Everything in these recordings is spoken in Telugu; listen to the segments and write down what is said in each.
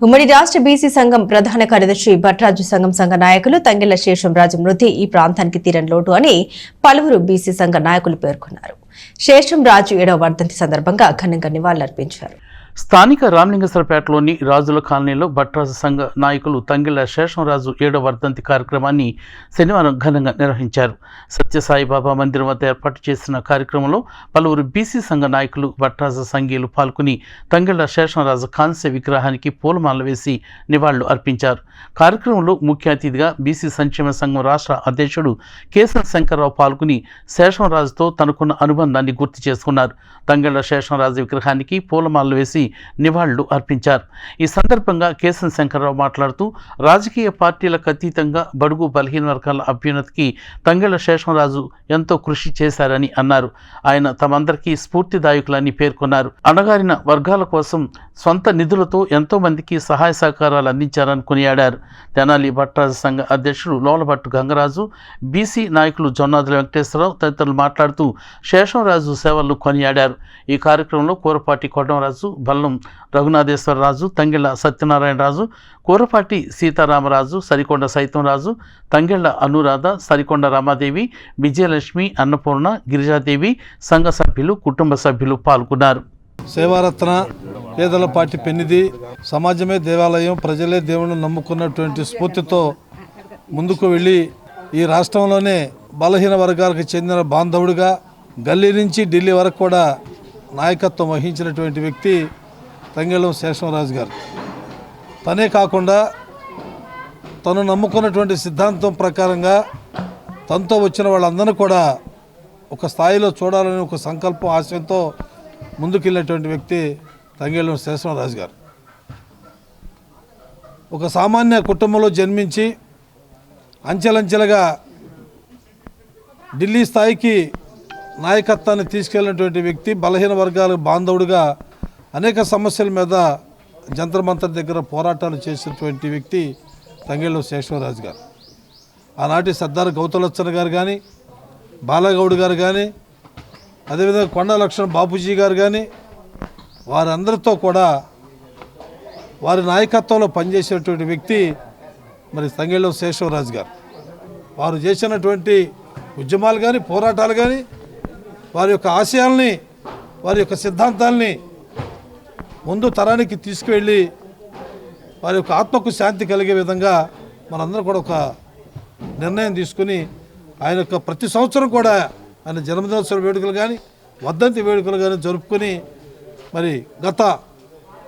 ఉమ్మడి రాష్ట్ర బీసీ సంఘం ప్రధాన కార్యదర్శి భట్రాజు సంఘం సంఘ నాయకులు తంగెళ్ళ శేషంరాజు మృతి ఈ ప్రాంతానికి తీరని లోటు అని పలువురు బీసీ సంఘ నాయకులు పేర్కొన్నారు. శేషం రాజు ఏడవ వర్ధంతి సందర్భంగా ఘనంగా నివాళులర్పించారు. స్థానిక రామలింగేశ్వరపేటలోని రాజుల కాలనీలో భట్రాజు సంఘ నాయకులు తంగిళ్ళ శేషంరాజు ఏడవ వర్ధంతి కార్యక్రమాన్ని శనివారం ఘనంగా నిర్వహించారు. సత్యసాయిబాబా మందిరం వద్ద ఏర్పాటు చేసిన కార్యక్రమంలో పలువురు బీసీ సంఘ నాయకులు భట్రాజు సంఘీయులు పాల్గొని తంగిళ్ళ శేషంరాజు కాంస్య విగ్రహానికి పూలమాల వేసి నివాళులు అర్పించారు. కార్యక్రమంలో ముఖ్య అతిథిగా బీసీ సంక్షేమ సంఘం రాష్ట్ర అధ్యక్షుడు కేశవ శంకర్రావు పాల్గొని శేషంరాజుతో తనకున్న అనుబంధాన్ని గుర్తు చేసుకున్నారు. తంగెళ్ళ శేషంరాజు విగ్రహానికి పూలమాలలు వేసి నివాళులు అర్పించారు. ఈ సందర్భంగా కేసన్ శంకర్రావు మాట్లాడుతూ రాజకీయ పార్టీలకు అతీతంగా బడుగు బలహీన వర్గాల అభ్యున్నతికి తంగెళ్ళ శేషంరాజు ఎంతో కృషి చేశారని అన్నారు. ఆయన తమందరికీ స్ఫూర్తిదాయకులని పేర్కొన్నారు. అణగారిన వర్గాల కోసం సొంత నిధులతో ఎంతో మందికి సహాయ సహకారాలు అందించారని కొనియాడారు. తెనాలి భట్రాజు సంఘ అధ్యక్షుడు లోలభట్టు గంగరాజు బీసీ నాయకులు జొన్నాదుల వెంకటేశ్వరరావు తదితరులు మాట్లాడుతూ శేషంరాజు సేవలను కొనియాడారు. ఈ కార్యక్రమంలో కూరపాటి కొండమరాజు బల్లం రఘునాథేశ్వరరాజు తంగెళ్ళ సత్యనారాయణరాజు కూరపాటి సీతారామరాజు సరికొండ సైతంరాజు తంగెళ్ళ అనురాధ సరికొండ రామాదేవి విజయలక్ష్మి అన్నపూర్ణ గిరిజాదేవి సంఘ సభ్యులు కుటుంబ సభ్యులు పాల్గొన్నారు. సేవారత్న పేదల పాటి పెన్నిది సమాజమే దేవాలయం ప్రజలే దేవుని నమ్ముకున్నటువంటి స్ఫూర్తితో ముందుకు వెళ్ళి ఈ రాష్ట్రంలోనే బలహీన వర్గాలకు చెందిన బాంధవుడిగా గల్లీ నుంచి ఢిల్లీ వరకు కూడా నాయకత్వం వహించినటువంటి వ్యక్తి తంగెళ్ళం శేషంరాజు గారు. తనే కాకుండా తను నమ్ముకున్నటువంటి సిద్ధాంతం ప్రకారంగా తనతో వచ్చిన వాళ్ళందరూ కూడా ఒక స్థాయిలో చూడాలని ఒక సంకల్పం ఆశయంతో ముందుకెళ్ళినటువంటి వ్యక్తి తంగేళ్ళ శేషంరాజు గారు. ఒక సామాన్య కుటుంబంలో జన్మించి అంచెలంచెలుగా ఢిల్లీ స్థాయికి నాయకత్వాన్ని తీసుకెళ్ళినటువంటి వ్యక్తి బలహీన వర్గాల బాంధవుడిగా అనేక సమస్యల మీద జంతర్మంతర్ దగ్గర పోరాటాలు చేసినటువంటి వ్యక్తి తంగేళ్ళు శేషవరాజు గారు. ఆనాటి సర్దార్ గౌతలచ్చన్ గారు కానీ బాలగౌడ్ గారు కానీ అదేవిధంగా కొండ లక్ష్మణ బాపూజీ గారు కానీ వారందరితో కూడా వారి నాయకత్వంలో పనిచేసేటువంటి వ్యక్తి మరి తంగేళ్ళు శేషవరాజు గారు. వారు చేసినటువంటి ఉద్యమాలు కానీ పోరాటాలు కానీ వారి యొక్క ఆశయాల్ని వారి యొక్క సిద్ధాంతాల్ని ముందు తరానికి తీసుకువెళ్ళి వారి యొక్క ఆత్మకు శాంతి కలిగే విధంగా మనందరం కూడా ఒక నిర్ణయం తీసుకుని ఆయన యొక్క ప్రతి సంవత్సరం కూడా ఆయన జన్మదినోత్సవ వేడుకలు కానీ వర్ధంతి వేడుకలు కానీ జరుపుకొని మరి గత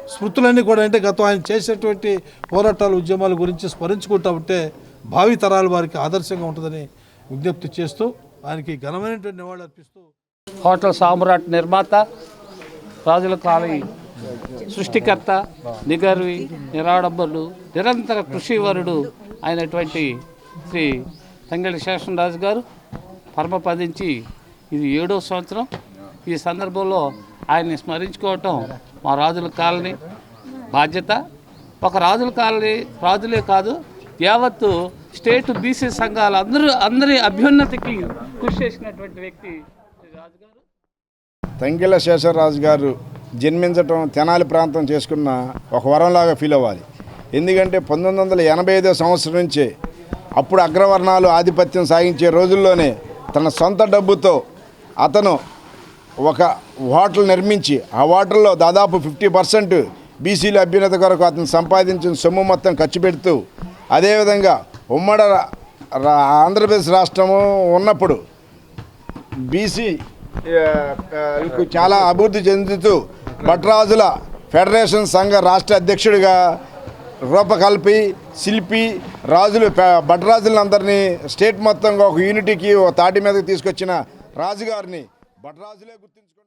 స్మృతులన్నీ కూడా అంటే గతం ఆయన చేసేటువంటి పోరాటాలు ఉద్యమాల గురించి స్మరించుకుంటా ఉంటే భావి తరాల వారికి ఆదర్శంగా ఉంటుందని విజ్ఞప్తి చేస్తూ ఆయనకి ఘనమైనటువంటి నివాళులు అర్పిస్తూ హోటల్ సామ్రాట్ నిర్మాత రాజుల కాలనీ సృష్టికర్త నిగర్వి నిరాడంబరుడు నిరంతర కృషివరుడు అయినటువంటి శ్రీ తంగళి శేషంరాజు గారు పరమపదించి ఇది ఏడో సంవత్సరం. ఈ సందర్భంలో ఆయన్ని స్మరించుకోవటం మా రాజుల కాలనీ బాధ్యత. ఒక రాజుల కాలనీ రాజులే కాదు యావత్తు స్టేట్ బీసీ సంఘాలు అందరూ అందరి అభ్యున్నతికి కృషి చేసినటువంటి వ్యక్తి రాజుగారు. రాజు శేషరాజు గారు జన్మించటం తెనాలి ప్రాంతం చేసుకున్న ఒక వరంలాగా ఫీల్ అవ్వాలి. ఎందుకంటే పంతొమ్మిది వందల ఎనభై ఐదో సంవత్సరం నుంచే అప్పుడు అగ్రవర్ణాలు ఆధిపత్యం సాగించే రోజుల్లోనే తన సొంత డబ్బుతో అతను ఒక హోటల్ నిర్మించి ఆ హోటల్లో దాదాపు ఫిఫ్టీ పర్సెంట్ బీసీల అభ్యున్నత కొరకు అతను సంపాదించిన సొమ్ము మొత్తం ఖర్చు పెడుతూ అదేవిధంగా ఉమ్మడి రా- ఆంధ్రప్రదేశ్ రాష్ట్రము ఉన్నప్పుడు బీసీ Uh, చాలా అభివృద్ధి చెందుతూ భట్రాజుల ఫెడరేషన్ సంఘ రాష్ట్ర అధ్యక్షుడిగా రూపకల్పి శిల్పి రాజులు భట్రాజులందరినీ స్టేట్ మొత్తంగా ఒక యూనిటీకి ఒక తాటి మీదకి తీసుకొచ్చిన రాజుగారిని భట్రాజులే గుర్తించుకో